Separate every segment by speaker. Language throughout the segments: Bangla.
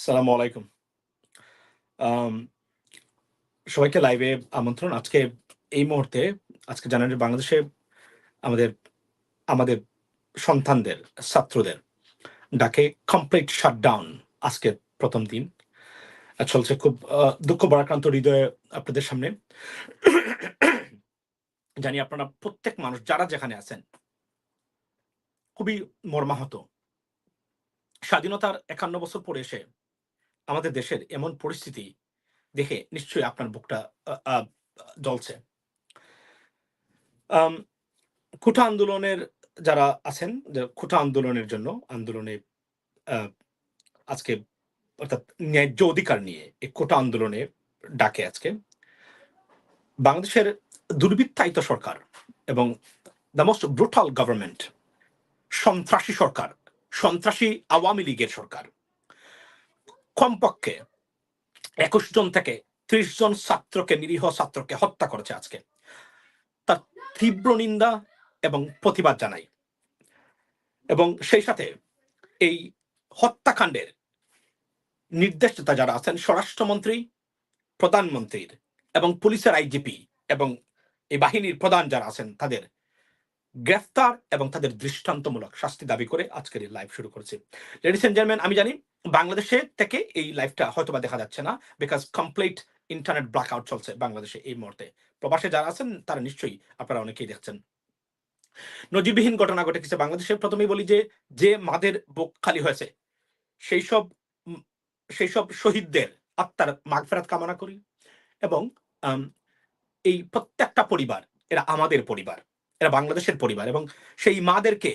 Speaker 1: আসসালামু আলাইকুম। সবাইকে লাইভে আমন্ত্রণ। আজকে এই মুহূর্তে, আজকে জানেন বাংলাদেশে আমাদের আমাদের সন্তানদের, ছাত্রদের ডাকে কমপ্লিট শাটডাউন আজকে প্রথম দিন। চলছে খুব দুঃখ বরাক্রান্ত হৃদয়ে আপনাদের সামনে। জানি আপনারা প্রত্যেক মানুষ যারা যেখানে আছেন, খুবই মর্মাহত। স্বাধীনতার একান্ন বছর পরে এসে আমাদের দেশের এমন পরিস্থিতি দেখে নিশ্চয়ই আপনার বুকটা জ্বলছে। কুঠা আন্দোলনের যারা আছেন কুঠা আন্দোলনের জন্য, আন্দোলনে আজকে অর্থাৎ ন্যায্য অধিকার নিয়ে এই কোটা আন্দোলনে ডাকে আজকে, বাংলাদেশের দুর্বৃত্তায়িত সরকার এবং দ্য মোস্ট ব্রুটাল গভর্নমেন্ট সন্ত্রাসী সরকার, সন্ত্রাসী আওয়ামী লীগের সরকার কমপক্ষে একুশ জন থেকে ত্রিশ জন ছাত্রকে, নিরীহ ছাত্রকে হত্যা করেছে আজকে। তার তীব্র নিন্দা এবং প্রতিবাদ জানাই। এবং সেই সাথে এই হত্যাকাণ্ডের নির্দেশদাতা যারা আছেন, স্বরাষ্ট্রমন্ত্রী, প্রধানমন্ত্রীর এবং পুলিশের আইজিপি এবং এই বাহিনীর প্রধান যারা আছেন, তাদের গ্রেফতার এবং তাদের দৃষ্টান্তমূলক শাস্তি দাবি করে আজকের এই লাইভ শুরু করেছি। লেডিস এন্ড জেন্টলম্যান আমি জানি বাংলাদেশে থেকে এই লাইভটা হয়তোবা দেখা যাচ্ছে না because complete internet black out চলছে বাংলাদেশে এই মুহূর্তে। প্রবাসে যারা আছেন, তারা নিশ্চয়ই আপনারা অনেকেই দেখছেন। নজিরবিহীন ঘটনা ঘটে গেছে বাংলাদেশে। প্রথমেই বলি যে যে মাদের বুক খালি হয়েছে, সেই সব সেই সব শহীদদের আত্মার মাগফেরাত কামনা করি এবং এই প্রত্যেকটা পরিবার, এরা আমাদের পরিবার। এরা বাংলাদেশের পরিবার এবং সেই মাদেরকে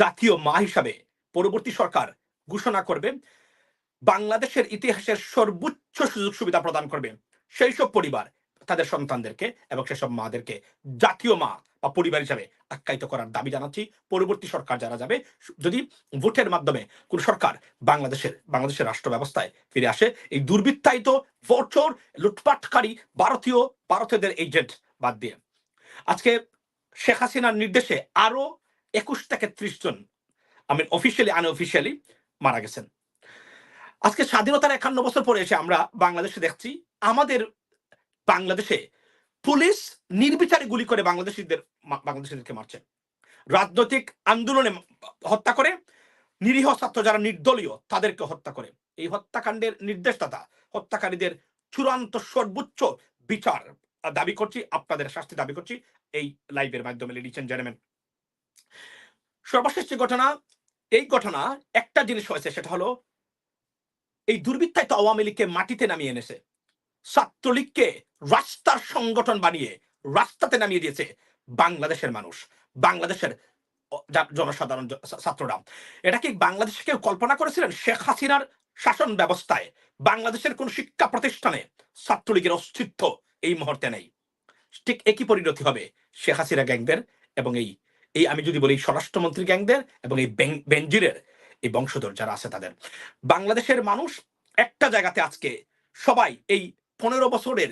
Speaker 1: জাতীয় মা হিসাবে পরবর্তী সরকার ঘোষণা করবে। বাংলাদেশের ইতিহাসের সর্বোচ্চ সুযোগ সুবিধা প্রদান করবে সেই সব পরিবার, তাদের সন্তানদেরকে এবং সেসব মাদেরকে জাতীয় মা বা পরিবার হিসাবে আখ্যায়িত করার দাবি জানাচ্ছি। পরবর্তী সরকার যারা যাবে, যদি ভোটের মাধ্যমে কোন সরকার বাংলাদেশের বাংলাদেশের রাষ্ট্র ব্যবস্থায় ফিরে আসে, এই দুর্বৃত্তায়িত ভোটচোর লুটপাটকারী, ভারতীয়, ভারতীয়দের এজেন্ট বাদ দিয়ে। আজকে শেখ হাসিনার নির্দেশে আরও একুশ থেকে ত্রিশ জন আমি অফিসিয়ালি আনঅফিসিয়ালি মারা গেছেন। আজকে স্বাধীনতার একান্ন বছর পরে এসে আমরা বাংলাদেশে দেখছি, আমাদের বাংলাদেশে পুলিশ নির্বিচারে গুলি করে বাংলাদেশিদের বাংলাদেশিদেরকে মারছে। রাজনৈতিক আন্দোলনে হত্যা করে, নিরীহ ছাত্র যারা নির্দলীয় তাদেরকে হত্যা করে। এই হত্যাকাণ্ডের নির্দেশদাতা হত্যাকারীদের চূড়ান্ত সর্বোচ্চ বিচার দাবি করছি, আপনাদের শাস্তি দাবি করছি এই লাইভের মাধ্যমে লেডিস এন্ড জেন্টলম্যান সর্বশেষ ঘটনা, এই ঘটনা একটা জিনিস হয়েছে, সেটা হলো এই দুর্বৃত্তায়িত আওয়ামী লীগকে মাটিতে নামিয়ে এনেছে। ছাত্রলীগকে রাস্তার সংগঠন বানিয়ে রাস্তাতে নামিয়ে দিয়েছে বাংলাদেশের মানুষ, বাংলাদেশের জনসাধারণ ছাত্ররা। এটা কি বাংলাদেশে কেউ কল্পনা করেছিলেন? শেখ হাসিনার শাসন ব্যবস্থায় বাংলাদেশের কোন শিক্ষা প্রতিষ্ঠানে ছাত্রলীগের অস্তিত্ব এই মুহূর্তে নেই। ঠিক একই পরিণতি হবে শেখ হাসিনা গ্যাংদের এবং এই এই আমি যদি বলি স্বরাষ্ট্রমন্ত্রী গ্যাংদের এবং এই বেং- বেনজিরের এই বংশধর যারা আছে তাদের। বাংলাদেশের মানুষ একটা জায়গাতে আজকে সবাই এই পনেরো বছরের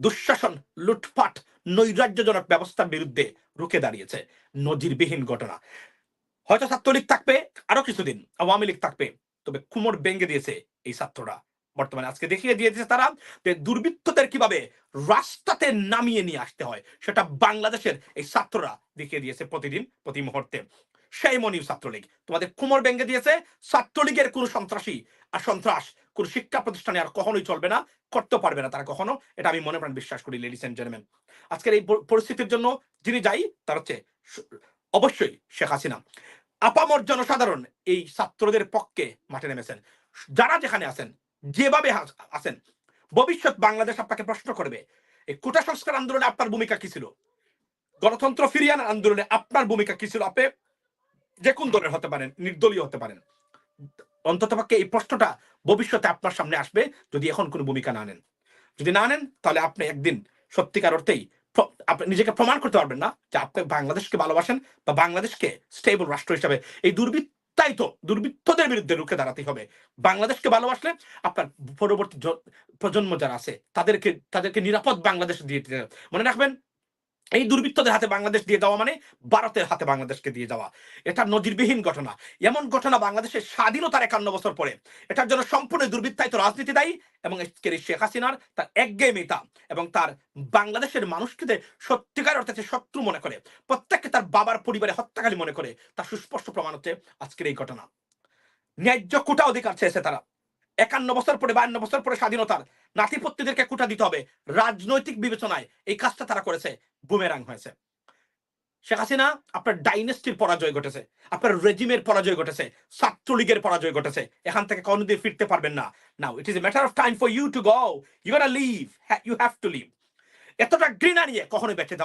Speaker 1: দুঃশাসন, লুটপাট, নৈরাজ্যজনক ব্যবস্থার বিরুদ্ধে রুখে দাঁড়িয়েছে। নজিরবিহীন ঘটনা। হয়তো ছাত্রলীগ থাকবে, আরও কিছুদিন, আওয়ামী লীগ থাকবে, তবে কুমোর ভেঙে দিয়েছে এই ছাত্ররা। বর্তমানে আজকে দেখিয়ে দিয়েছে তারা যে দুর্বৃত্তদের কীভাবে রাস্তাতে নামিয়ে নিয়ে আসতে হয়, সেটা বাংলাদেশের এই ছাত্ররা দেখিয়ে দিয়েছে প্রতিদিন, প্রতি মুহূর্তে। সেই মনির ছাত্রলীগ, তোমাদের কুমোর ভেঙে দিয়েছে, ছাত্রলীগের কোন সন্ত্রাসী আর সন্ত্রাস, কোন শিক্ষা প্রতিষ্ঠানে আর কখনোই চলবে না করতে পারবে না তারা কখনো, এটা আমি মনে প্রাণ বিশ্বাস করি লেডিস এন্ড জেন্টলম্যান আজকের এই পরিস্থিতির জন্য যিনি যাই, তার হচ্ছে অবশ্যই শেখ হাসিনা। আপামর জনসাধারণ এই ছাত্রদের পক্ষে মাঠে নেমেছেন। যারা যেখানে আছেন যেভাবে আছেন। ভবিষ্যৎ বাংলাদেশ আপনাকে প্রশ্ন করবে, এই কোটা সংস্কার আন্দোলনে আপনার ভূমিকা কি ছিল? গণতন্ত্র ফিরিয়ে আনার আন্দোলনে আপনার ভূমিকা কি ছিল? আপনি যে কোন দলের হতে পারেন, নির্দলীয় হতে পারেন। অন্ততপক্ষে এই প্রশ্নটা ভবিষ্যতে আপনার সামনে আসবে, যদি এখন কোনো ভূমিকা না নেন। যদি না নেন, তাহলে আপনি একদিন সত্যিকার অর্থেই আপনি নিজেকে প্রমাণ করতে পারবেন না যে আপনি বাংলাদেশকে ভালোবাসেন বা বাংলাদেশকে স্টেবল রাষ্ট্র হিসাবে। এই দুর্বৃত্তায়িত দুর্বৃত্তদের বিরুদ্ধে রুখে দাঁড়াতে হবে। বাংলাদেশকে ভালোবাসলে আপনার পরবর্তী প্রজন্ম যারা আছে, তাদেরকে তাদেরকে নিরাপদ বাংলাদেশ দিয়ে মনে রাখবেন, এই দুর্বৃত্তদের হাতে বাংলাদেশ দিয়ে যাওয়া মানে ভারতের হাতে বাংলাদেশকে দিয়ে যাওয়া এটা নজিরবিহীন ঘটনা। এমন ঘটনা বাংলাদেশের স্বাধীনতার একান্ন বছর পরে। এটার জন্য সম্পূর্ণ দুর্বৃত্তায়িত রাজনীতি দায়ী এবং শেখ হাসিনার তার একগেমিতা এবং তার বাংলাদেশের মানুষকে সত্যিকার অর্থে শত্রু মনে করে প্রত্যেককে তার বাবার পরিবারে হত্যাকারী মনে করে, তার সুস্পষ্ট প্রমাণ হচ্ছে আজকের এই ঘটনা। ন্যায্য কোটা অধিকার চেয়েছে তারা। একান্ন বছর পরে, বায়ান্ন বছর পরে স্বাধীনতার নাতিপত্তিদেরকে কোটা দিতে হবে। রাজনৈতিক বিবেচনায় এই কাজটা তারা করেছে, বুমেরাং হয়েছে। শেখ হাসিনা, আপনার ডাইনেস্টির পরাজয় ঘটেছে, আপনার রেজিমের পরাজয় ঘটেছে, ছাত্রলীগের পরাজয় ঘটেছে। এখান থেকে কোনোদিন ফিরতে পারবেন না। Now it is a matter of time for you to go you are leave you have to leave এতটা ঘৃণা নিয়ে কখনোই বেঁচে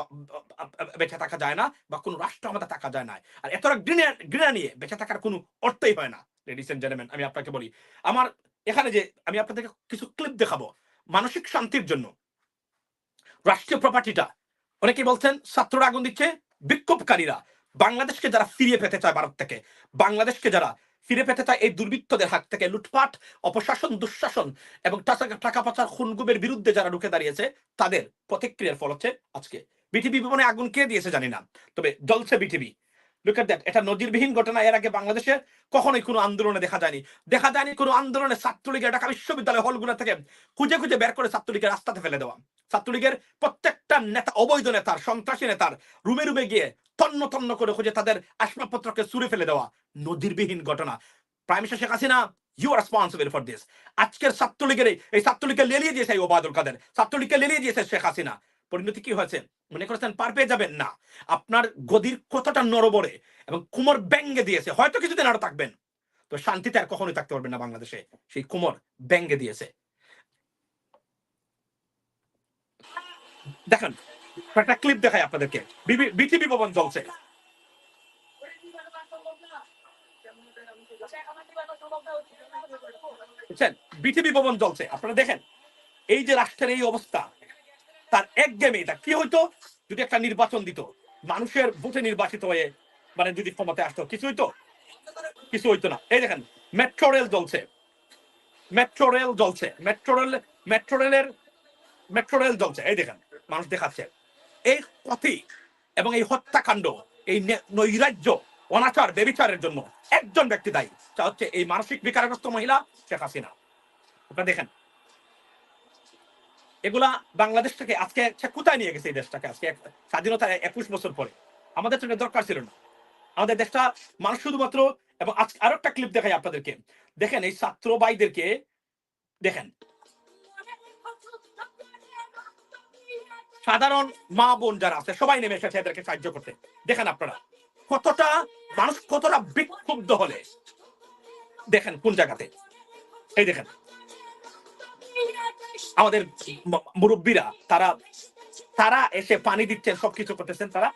Speaker 1: বেঁচে থাকা যায় না বা কোনো রাষ্ট্র আমাদের থাকা যায় না আর এতটা ঘৃণা ঘৃণা নিয়ে বেঁচে থাকার কোনো অর্থই হয় না। লেডিস এন্ড জেন্টলম্যান আমি আপনাকে বলি, আমার এখানে যে আমি আপনাদেরকে কিছু ক্লিপ দেখাবো মানসিক শান্তির জন্য। রাষ্ট্রীয় প্রপার্টিটা অনেকে বলছেন, ছাত্ররা আগুন দিচ্ছে, বিক্ষোভকারীরা। বাংলাদেশকে যারা ফিরিয়ে পেতে চায় ভারত থেকে, বাংলাদেশকে যারা ফিরে পেতে চায় এই দুর্বৃত্তদের হাত থেকে। লুটপাট, অপশাসন, দুঃশাসন এবং টাকা পাচার, খুনগুমের বিরুদ্ধে যারা ঢুকে দাঁড়িয়েছে, তাদের প্রতিক্রিয়ার ফল হচ্ছে আজকে। বিটিভি ভবনে আগুন কে দিয়েছে জানি না, তবে জ্বলছে বিটিভি। লুক দ্যাট এটা নজিরবিহীন ঘটনা। এর আগে বাংলাদেশে কখনোই কোনো আন্দোলনে দেখা যায়নি। দেখা যায়নি কোনো আন্দোলনে ছাত্রলীগের ঢাকা বিশ্ববিদ্যালয় হলগুলো থেকে খুঁজে খুঁজে বের করে ছাত্রলীগের রাস্তাতে ফেলে দেওয়া। ছাত্রলীগের প্রত্যেকটা নেতা, অবৈধ নেতার, সন্ত্রাসী নেতার রুমে রুমে গিয়ে তন্ন তন্ন করে খুঁজে তাদের আসবাবপত্রকে সুরে ফেলে দেওয়া নজিরবিহীন ঘটনা। Prime minister Sheikh Hasina you are responsible for this আজকের ছাত্রলীগের এই ছাত্রলীগকে লেলিয়ে দিয়েছে এই ওবায়দুল কাদের। ছাত্রলীগকে লেলিয়ে দিয়েছে শেখ হাসিনা পরিণতি কি হয়েছে? মনে করেছেন, পার পেয়ে যাবেন না। আপনার গদির কতটা নরবরে এবং কুমোর ব্যঙ্গে দিয়েছে। হয়তো কিছুদিন আরও থাকবেন। তো শান্তিতে আর কখনোই থাকতে পারবেন না বাংলাদেশে। সেই কুমোর ব্যঙ্গে দিয়েছে। দেখেন, একটা ক্লিপ দেখাই আপনাদেরকে। বিটিভি ভবন চলছে। বিটিভি ভবন চলছে। আপনারা দেখেন, এই যে রাষ্ট্রের এই অবস্থা তার এক গেমে এটা কি হইতো? যদি একটা নির্বাচন দিত, মানুষের ভোটে নির্বাচিত হয়ে মানে যদি ক্ষমতায় আসতো, কিছু হইতো? কিছু হইতো না। এই দেখেন মেট্রো রেল জ্বলছে। মেট্রো রেল জ্বলছে। মেট্রো রেল মেট্রো রেলের মেট্রো রেল জ্বলছে। এই দেখেন, মানুষ দেখাচ্ছে। এই পথে এবং এই হত্যাকাণ্ড, এই নৈরাজ্য, অনাচার বেবিচারের জন্য একজন ব্যক্তি দায়ী। তা হচ্ছে এই মানসিক বিকারগ্রস্ত মহিলা শেখ হাসিনা। আপনারা দেখেন এগুলা বাংলাদেশ থেকে আজকে কোথায় নিয়ে গেছে এই দেশটাকে? আজকে স্বাধীনতার একুশ বছর পরে। আমাদের এটা দরকার ছিল না। আমাদের দেশটা মানুষ শুধুমাত্র এবং আজকে আরও একটা ক্লিপ দেখাই আপনাদেরকে। দেখেন এই ছাত্র ভাইদেরকে, দেখেন। সাধারণ মা বোন যারা আছে, সবাই নেমে এসেছে এদেরকে সাহায্য করতে। দেখেন আপনারা, কতটা মানুষ কতটা বিক্ষুব্ধ হলে। দেখেন কোন জায়গাতে। এই দেখেন। আমাদের মুরব্বীরা, তারা তারা এসে পানি দিচ্ছেন, সবকিছু করতেছেন, তারা।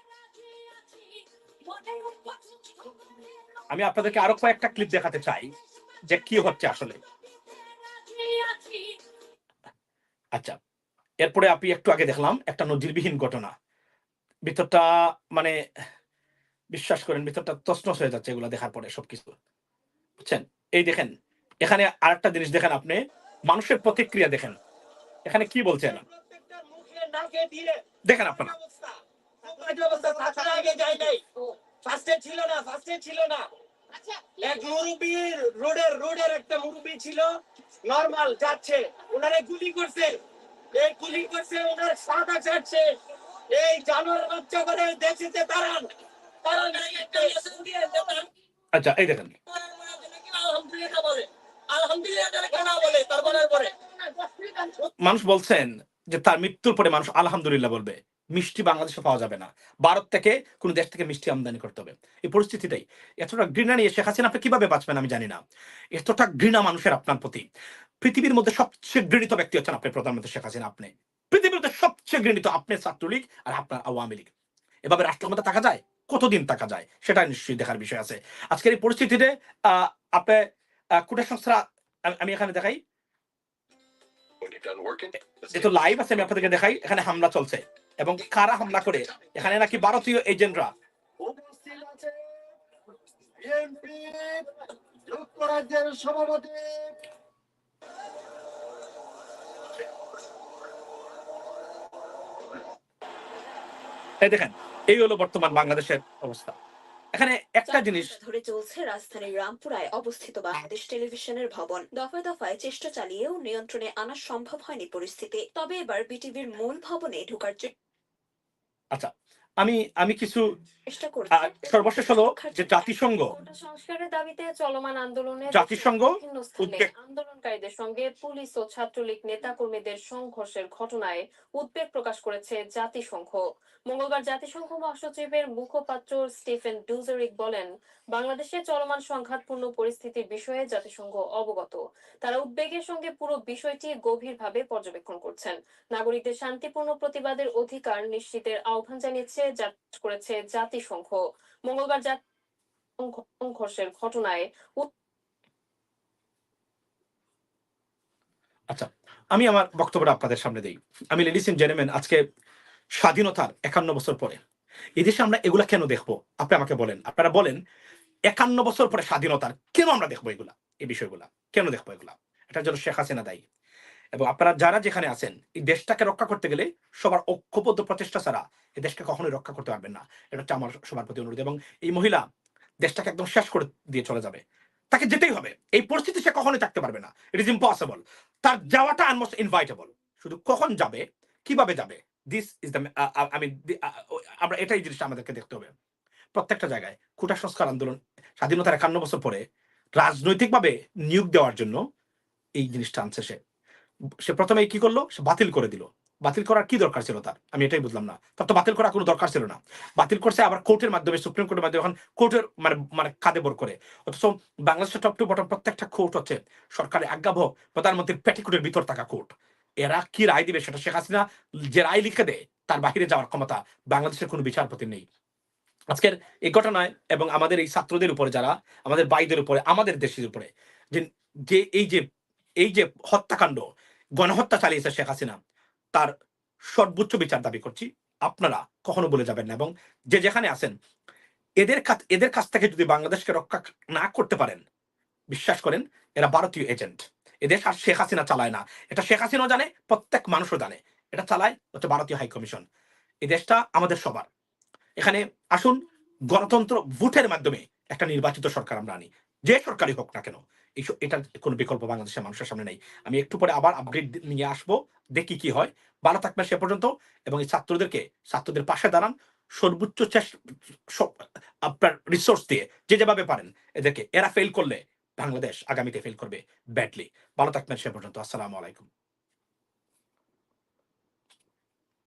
Speaker 1: আমি আপনাদেরকে আরও কয়েকটা ক্লিপ দেখাতে চাই, যে কি হচ্ছে আসলে। আচ্ছা এরপরে আপনি একটু আগে দেখলাম একটা নজিরবিহীন ঘটনা। ভিতরটা মানে বিশ্বাস করেন, ভিতরটা তছনছ হয়ে যাচ্ছে এগুলো দেখার পরে সবকিছু। বুঝছেন? এই দেখেন, এখানে আরেকটা জিনিস দেখেন আপনি, মানুষের প্রতিক্রিয়া দেখেন। এখানে কি বলছেন? দেখেন আপনারা।
Speaker 2: অবস্থা অবৈধ অবস্থা তাছাড়া আগে যায় নাই। ফার্স্টে ছিল না ছিল না। এক রোডের রোডের একটা ছিল। নরমাল যাচ্ছে। ওনারে গুলি করছে। এই গুলি করছে ওনার সাদা ছাড়ছে এই জানোয়ার বাচ্চা করে দেশেতে তারান তারান
Speaker 1: আচ্ছা এই দেখেন।
Speaker 2: আলহামদুলিল্লাহ বলে। আলহামদুলিল্লাহ কেন বলে? তারপরে পরে।
Speaker 1: মানুষ বলছেন যে তার মৃত্যুর পরে মানুষ আলহামদুলিল্লাহ বলবে, মিষ্টি বাংলাদেশে পাওয়া যাবে না। ভারত থেকে কোন দেশ থেকে মিষ্টি আমদানি করতে হবে। এই পরিস্থিতিটাই এতটা ঘৃণা নিয়ে শেখ হাসিনা, আপনি কীভাবে বাঁচবেন আমি জানি না। এতটা ঘৃণা মানুষের আপনার প্রতি। পৃথিবীর মধ্যে সবচেয়ে ঘৃণিত ব্যক্তি হচ্ছেন আপনি প্রধানমন্ত্রী শেখ হাসিনা, আপনি। পৃথিবীর মধ্যে সবচেয়ে ঘৃণিত আপনি ছাত্রলীগ আর আপনার আওয়ামী লীগ। এভাবে রাষ্ট্র ক্ষমতা থাকা যায়? কতদিন থাকা যায়? সেটা নিশ্চয়ই দেখার বিষয় আছে। আজকের এই পরিস্থিতিতে, আহ, আপনি কুটা সংস্থা আমি এখানে দেখাই। লাইভ আছে আমি আপনাদেরকে দেখাই এখানে হামলা চলছে। এবং কারা হামলা করে? এখানে নাকি ভারতীয় এজেন্টরা
Speaker 3: যুক্তরাজ্যের সভাপতি
Speaker 1: এই দেখেন এই হলো বর্তমান বাংলাদেশের অবস্থা। এখানে একটা জিনিস।
Speaker 4: ধরে চলছে রাজধানীর রামপুরায় অবস্থিত বাংলাদেশ টেলিভিশনের ভবন। দফায় দফায় চেষ্টা চালিয়েও নিয়ন্ত্রণে আনা সম্ভব হয়নি পরিস্থিতি। তবে এবার বিটিভির মূল ভবনে ঢোকার
Speaker 1: আচ্ছা আমি আমি কিছু সর্বশেষ হলো যে জাতিসংঘ।
Speaker 5: সংস্কারের দাবিতে চলমান আন্দোলনে
Speaker 1: জাতিসংঘ
Speaker 5: আন্দোলনকারীদের সঙ্গে পুলিশ ও ছাত্রলীগ নেতাকর্মীদের সংঘর্ষের ঘটনায় উদ্বেগ প্রকাশ করেছে জাতিসংঘ। মঙ্গলবার জাতিসংঘ মহাসচিবের মুখপাত্র স্টিফেন ডুজারিক বলেন বাংলাদেশে চলমান সংঘাতপূর্ণ পরিস্থিতির বিষয়ে জাতিসংঘ অবগত। তারা উদ্বেগের সঙ্গে পুরো বিষয়টি গভীরভাবে পর্যবেক্ষণ করছেন। নাগরিকদের শান্তিপূর্ণ প্রতিবাদের অধিকার নিশ্চিতের আহ্বান জানিয়েছে করেছে জাতিসংঘ মঙ্গলবার সংঘর্ষের ঘটনায়
Speaker 1: আচ্ছা আমি আমার বক্তব্যটা আপনাদের সামনে দিই আমি লেডিস এন্ড জেন্টলম্যান আজকে স্বাধীনতার একান্ন বছর পরে এদেশে আমরা এগুলা কেন দেখব আপনি আমাকে বলেন আপনারা বলেন একান্ন বছর পরে স্বাধীনতার কেন আমরা দেখব এগুলা এই বিষয়গুলা কেন দেখব এগুলা এটার জন্য শেখ হাসিনা দায়ী এবং আপনারা যারা যেখানে আছেন, এই দেশটাকে রক্ষা করতে গেলে সবার ঐক্যবদ্ধ প্রচেষ্টা ছাড়া এই দেশকে কখনোই রক্ষা করতে পারবেন না। এটা হচ্ছে আমার সবার প্রতি অনুরোধ। এবং এই মহিলা দেশটাকে একদম শেষ করে দিয়ে চলে যাবে। তাকে যেতেই হবে। এই পরিস্থিতি সে কখনোই থাকতে পারবে না। ইট ইজ ইম্পসিবল তার যাওয়াটা আনমোস্ট ইনভাইটেবল শুধু কখন যাবে, কীভাবে যাবে দিস ইজ দ্য আমি আমরা এটাই জিনিসটা আমাদেরকে দেখতে হবে। প্রত্যেকটা জায়গায় কুটা সংস্কার আন্দোলন, স্বাধীনতার একান্ন বছর পরে রাজনৈতিকভাবে নিয়োগ দেওয়ার জন্য এই জিনিসটা আনছে সে। সে প্রথমে কি করল? সে বাতিল করে দিল। বাতিল করার কি দরকার ছিল তার? আমি এটাই বুঝলাম না। তার তো বাতিল করার কোনো দরকার ছিল না। বাতিল করছে আবার কোর্টের মাধ্যমে, সুপ্রিম কোর্টের মাধ্যমে, এখন কোর্টের মানে মানে কাঁধে বর করে। অথচ বাংলাদেশের টপ টু বটম প্রত্যেকটা কোর্ট হচ্ছে সরকারি আজ্ঞাবহ প্রধানমন্ত্রীর পেটিকুটের ভিতর থাকা কোর্ট এরা কি রায় দিবে সেটা শেখ হাসিনা যে রায় লিখে দেয়, তার বাহিরে যাওয়ার ক্ষমতা বাংলাদেশের কোনো বিচারপতি নেই। আজকের এই ঘটনায় এবং আমাদের এই ছাত্রদের উপরে যারা, আমাদের বাইদের উপরে, আমাদের দেশের উপরে যে, এই যে এই যে হত্যাকাণ্ড গণহত্যা চালিয়েছে শেখ হাসিনা, তার সর্বোচ্চ বিচার দাবি করছি। আপনারা কখনো বলে যাবেন না এবং যে যেখানে আছেন, এদের এদের কাছ থেকে যদি বাংলাদেশকে রক্ষা না করতে পারেন, বিশ্বাস করেন, এরা ভারতীয় এজেন্ট। এদেশ আর শেখ হাসিনা চালায় না। এটা শেখ হাসিনাও জানে, প্রত্যেক মানুষও জানে। এটা চালায় হচ্ছে ভারতীয় হাই কমিশন। এই দেশটা আমাদের সবার। এখানে আসুন, গণতন্ত্র ভোটের মাধ্যমে একটা নির্বাচিত সরকার আমরা আনি। যে সরকারই হোক না কেন। এটার কোনো বিকল্প বাংলাদেশের মানুষের সামনে নেই। আমি একটু পরে আবার আপগ্রেড নিয়ে আসব, দেখি কি হয়। ভালো থাকবেন সে পর্যন্ত, এবং এই ছাত্রদেরকে, ছাত্রদের পাশে দাঁড়ান। সর্বোচ্চ আপনার রিসোর্স দিয়ে, যে যেভাবে পারেন, এদেরকে, এরা ফেল করলে বাংলাদেশ আগামীতে ফেল করবে ব্যাডলি ভালো থাকবেন সে পর্যন্ত, আসসালামু আলাইকুম।